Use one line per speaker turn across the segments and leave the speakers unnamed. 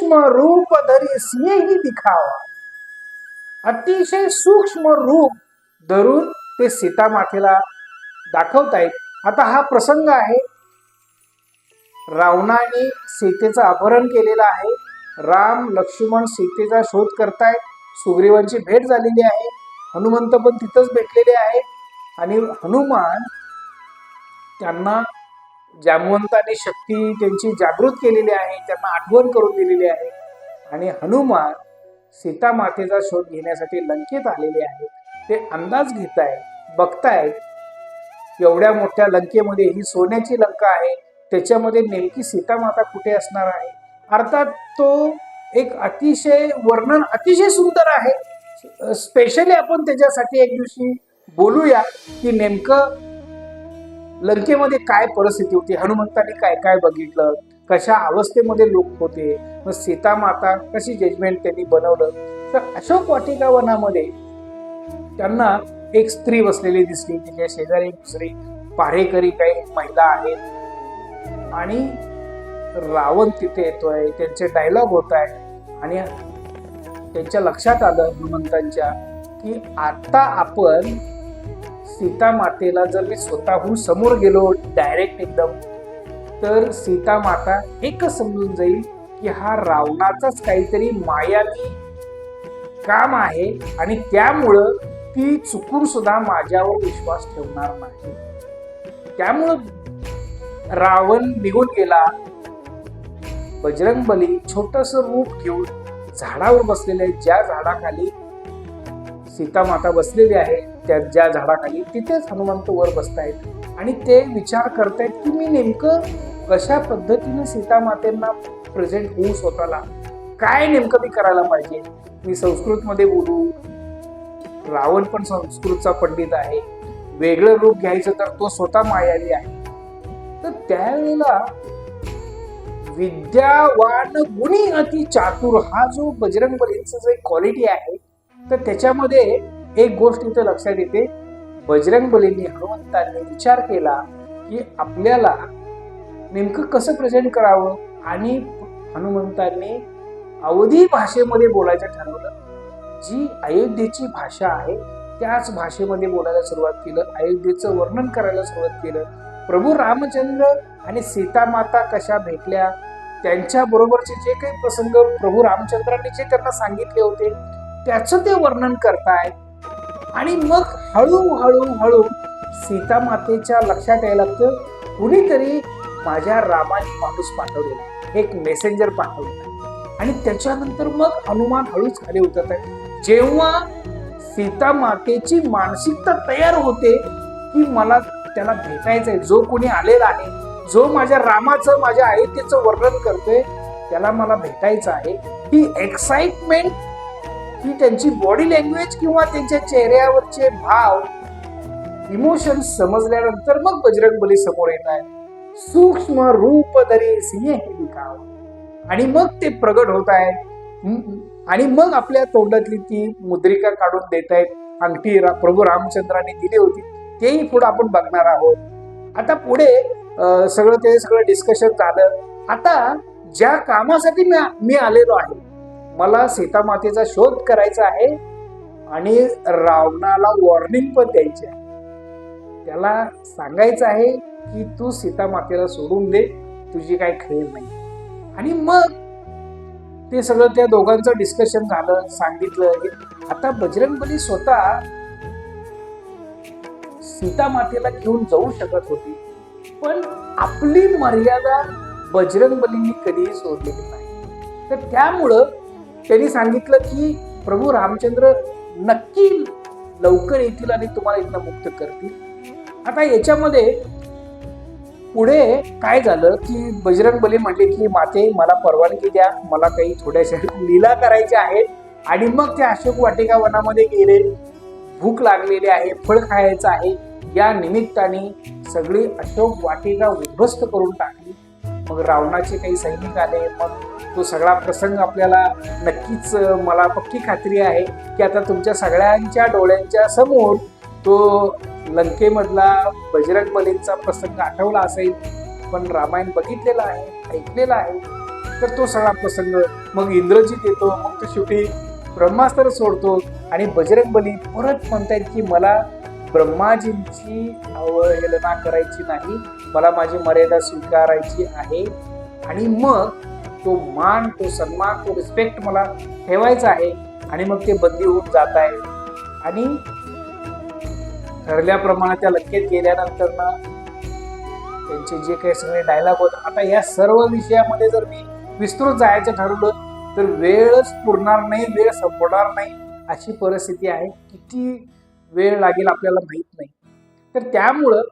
सूक्ष्म रूप धरी सिंहही दिखावा. अतिशय सूक्ष्म रूप धरून ते सीता मातेला दाखवतायत. आता हा प्रसंग आहे. रावणाने सीतेचं अपहरण केलेलं आहे. राम लक्ष्मण सीतेचा शोध करतायत. सुग्रीवांची भेट झालेली आहे. हनुमंत पण तिथंच भेटलेले आहे आणि हनुमान त्यांना जामवंताने शक्ती त्यांची जागृत केलेली आहे त्यांना आठवण करून दिलेली आहे. आणि हनुमान सीता मातेचा शोध घेण्यासाठी लंकेत आलेले आहेत. ते अंदाज घेत आहेत बघतायत एवढ्या मोठ्या लंकेमध्ये ही सोन्याची लंका आहे त्याच्यामध्ये नेमकी सीता माता कुठे असणार आहे? अर्थात तो एक अतिशय वर्णन अतिशय सुंदर आहे. स्पेशली आपण त्याच्यासाठी एक दिवशी बोलूया की नेमकं लंकेमध्ये काय परिस्थिती होती? हनुमंताने काय काय बघितलं? कशा अवस्थेमध्ये लोक होते? मग सीता माता कशी जजमेंट त्यांनी बनवलं? तर अशोक वाटिका वनामध्ये त्यांना एक स्त्री बसलेली दिसली. तिच्या शेजारी दुसरी पारेकरी काही महिला आहेत. आणि रावण तिथे येतोय. त्यांचे डायलॉग होत आहे आणि त्यांच्या लक्षात आलं हनुमंतांच्या की आता आपण सीता मातेला जर मी स्वतःहून समोर गेलो डायरेक्ट एकदम तर सीता माता एकच समजून जाईल की हा रावणाचाच काहीतरी मायावी काम आहे आणि त्यामुळं ती चुकून सुद्धा माझ्यावर विश्वास ठेवणार नाही त्यामुळं रावण निघून गेला बजरंग बली छोटस रूप घेऊन झाडावर बसलेले आहे. ज्या झाडाखाली सीता माता बसलेली आहे त्या ज्या झाडाखाली. तिथेच हनुमंत वर बसतायत. आणि ते विचार करतायत की मी नेमकं कशा पद्धतीने सीता मातेंना प्रेझेंट होऊ स्वतःला? काय नेमकं मी करायला पाहिजे? मी संस्कृतमध्ये बोलू? रावण पण संस्कृतचा पंडित आहे. वेगळं रूप घ्यायचं तर तो स्वतः मायावी आहे. तर त्यावेळेला विद्यावान गुणी अति चातुर हा जो बजरंग बलींचा जो क्वालिटी आहे तर त्याच्यामध्ये एक गोष्ट इथं लक्षात येते. बजरंग बलींनी हनुमंतांनी विचार केला की आपल्याला नेमकं कसं प्रेझेंट करावं? आणि हनुमंतांनी अवधी भाषेमध्ये बोलायचं ठरवलं. जी अयोध्येची भाषा आहे त्याच भाषेमध्ये बोलायला सुरुवात केलं. अयोध्येचं वर्णन करायला सुरुवात केलं. प्रभू रामचंद्र आणि सीता माता कशा भेटल्या? त्यांच्या बरोबरचे जे काही प्रसंग प्रभू रामचंद्रांनी जे त्यांना सांगितले होते त्याचं ते वर्णन करतायत आणि मग हळूहळू हळू सीता मातेच्या लक्षात यायला लागतं कुणीतरी माझ्या रामाने माणूस पाठवलेला एक मेसेंजर पाठवलेला आणि त्याच्यानंतर मग हनुमान हळूच खाली उतरत आहे. जेव्हा सीता मातेची मानसिकता तयार होते की मला त्याला भेटायचंय जो कोणी आलेला आहे जो माझ्या रामाचं माझ्या अयोध्येचं वर्णन करतोय त्याला मला भेटायचं आहे ही एक्साइटमेंट की त्यांची बॉडी लँग्वेज किंवा त्यांच्या चेहऱ्यावरचे भाव इमोशन समजल्यानंतर मग बजरंग बली समोर येत आहे. सूक्ष्म रूप दरी सिंह हे दिखाव आणि मग ते प्रगट होत आहे आणि मग आपल्या तोंडातली ती मुद्रिका काढून देत आहेत. अंगठी रा- प्रभू रामचंद्राने दिली होती. तेही पुढे आपण बघणार आहोत. आता पुढे सगळं ते सगळं डिस्कशन झालं. आता ज्या कामासाठी मी मी आलेलो आहे मला सीतामातेचा शोध करायचा आहे आणि रावणाला वॉर्निंग पण द्यायची आहे. त्याला सांगायचं आहे की तू सीतामातेला सोडून दे तुझी काही खेळ नाही. आणि मग ते सगळं त्या दोघांचं डिस्कशन झालं सांगितलं आता बजरंग बली स्वतः सीता मातेला घेऊन जाऊ शकत होती पण आपली मर्यादा बजरंग बलींनी कधीही सोडलेली नाही. तर त्यामुळं त्यांनी सांगितलं की प्रभू रामचंद्र नक्की लवकर येतील आणि तुम्हाला इथनं मुक्त करतील. आता याच्यामध्ये पुढे काय झालं की बजरंग बली म्हटले की माते मला परवानगी द्या मला काही थोड्याशा लीला करायच्या आहेत. आणि मग ते अशोक वाटिका वनामध्ये गेले. भूक लागलेली आहे फळ खायचं आहे. या निमित्ताने सगळी अशोक वाटिका उद्ध्वस्त करून टाकली. मग रावणाचे काही सैनिक आले मग तो सगळा प्रसंग आपल्याला नक्कीच मला पक्की खात्री आहे की आता तुमच्या सगळ्यांच्या डोळ्यांच्या समोर तो लंकेमधला बजरंग बलींचा प्रसंग आठवला असेल. पण रामायण बघितलेला आहे ऐकलेला आहे. तर तो सगळा प्रसंग मग इंद्रजीत येतो मग तो शेवटी ब्रह्मास्त्र सोडतो आणि बजरंग बली परत म्हणतायत की मला ब्रह्माजींची अवहेलना करायची नाही. मला माझी मर्यादा स्वीकारायची आहे. आणि मग तो मान तो सन्मान तो रिस्पेक्ट मला ठेवायचा आहे. आणि मग ते बंदी होऊन जात आहे. आणि ठरल्याप्रमाणे त्या लक्केत गेल्यानंतर ना त्यांचे जे काही सगळे डायलॉग होत आता या सर्व विषयामध्ये जर मी विस्तृत जायचं ठरवलं तर वेळच पुरणार नाही वेळ संपणार नाही अशी परिस्थिती आहे. किती वेळ लागेल आपल्याला माहीत नाही. तर त्यामुळं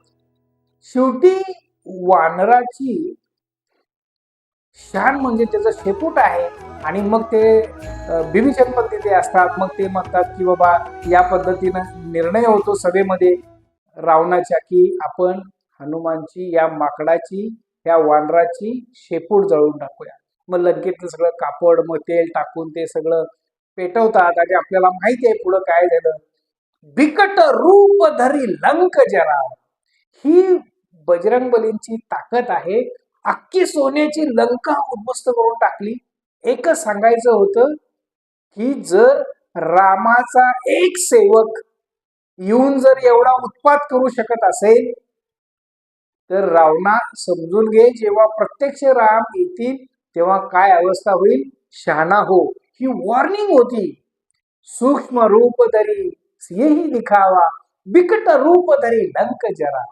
शेवटी वानराची शान म्हणजे त्याचं शेपूट आहे. आणि मग ते अं, पद्धती तिथे असतात. मग ते म्हणतात की बाबा या पद्धतीनं निर्णय होतो सभेमध्ये रावणाच्या की आपण हनुमानची या माकडाची या वानराची शेपूट जळून टाकूया. मग लंकेतलं सगळं कापड मग तेल टाकून ते सगळं पेटवतात. आणि आपल्याला माहिती आहे पुढं काय झालं? बिकट रूप धरी लंक जरा. ही बजरंग बलींची ताकद आहे. अख्खी सोन्याची लंका उद्ध्वस्त करून टाकली. एकच सांगायचं होतं की जर रामाचा एक सेवक येऊन जर एवढा उत्पात करू शकत असेल तर रावणा समजून घे जेव्हा प्रत्यक्ष राम येतील तेव्हा काय अवस्था होईल? शहाणा हो. ही वॉर्निंग होती. सूक्ष्म रूप धरी येही दिखावा बिकट रूप धरी लंक जरा.